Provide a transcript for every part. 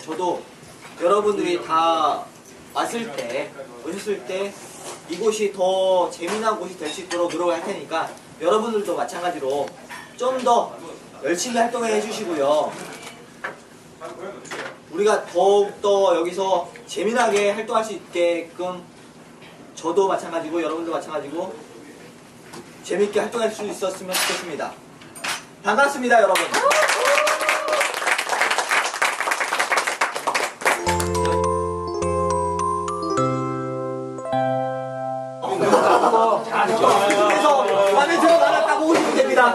저도 여러분들이 다 왔을 때, 오셨을 때 이곳이 더 재미난 곳이 될 수 있도록 노력을 할 테니까 여러분들도 마찬가지로 좀 더 열심히 활동해 주시고요. 우리가 더욱더 여기서 재미나게 활동할 수 있게끔 저도 마찬가지고 여러분도 마찬가지고 재밌게 활동할 수 있었으면 좋겠습니다. 반갑습니다, 여러분. 그래서 마음에 들어 나갔다고 오시면 됩니다.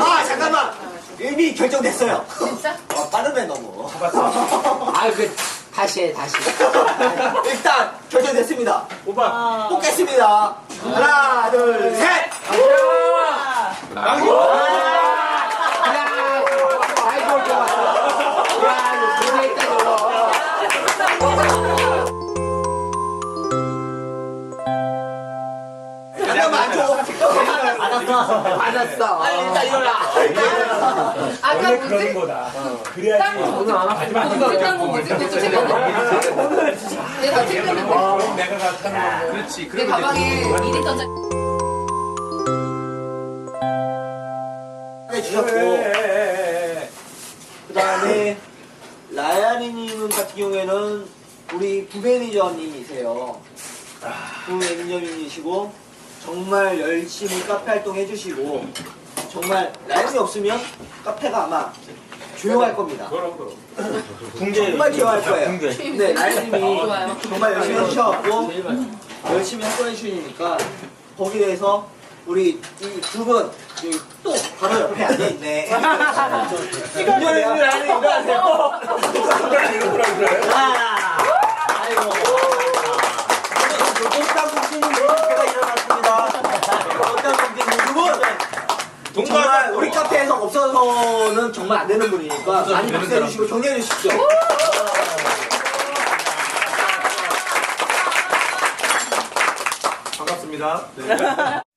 아 잠깐만 이미 결정됐어요. 진짜? 어, 빠르네 너무. 아, 그 다시 해, 다시. 일단 결정됐습니다. 뽑겠습니다. 하나, 둘, 셋. 알았어. 받았어. 아니 일단 일어나. 아까 원래 그런 뭐지? 거다. 그래야지. 딴거 뭐지? 딴거 뭐지? 그거 챙겼네. 내가 챙겼는데. 내가 가는 거. 그렇지. 내 가방에 2리터짜리. 해주셨고 그 다음에 라야리님 같은 경우에는 우리 부매니저님이세요. 부매니저님이시고 정말 열심히 카페 활동 해주시고 정말 라이언이 없으면 카페가 아마 조용할 겁니다. 정말 조용할 거예요. 네, 좋아요. 정말 열심히 해주셔갖고 열심히 활동해 주시니까 거기에 대해서 우리 이 두 분, 또 바로 옆에 앉아 있네. 인연을 하는 일어나세요. 아, 아이고. 꽃감 공주님 제가 일어났습니다. 꽃감 공주님 두 분. 카페에서 없어서는 정말 안 되는 분이니까 많이 박수해 주시고 격려해 주십시오. 반갑습니다.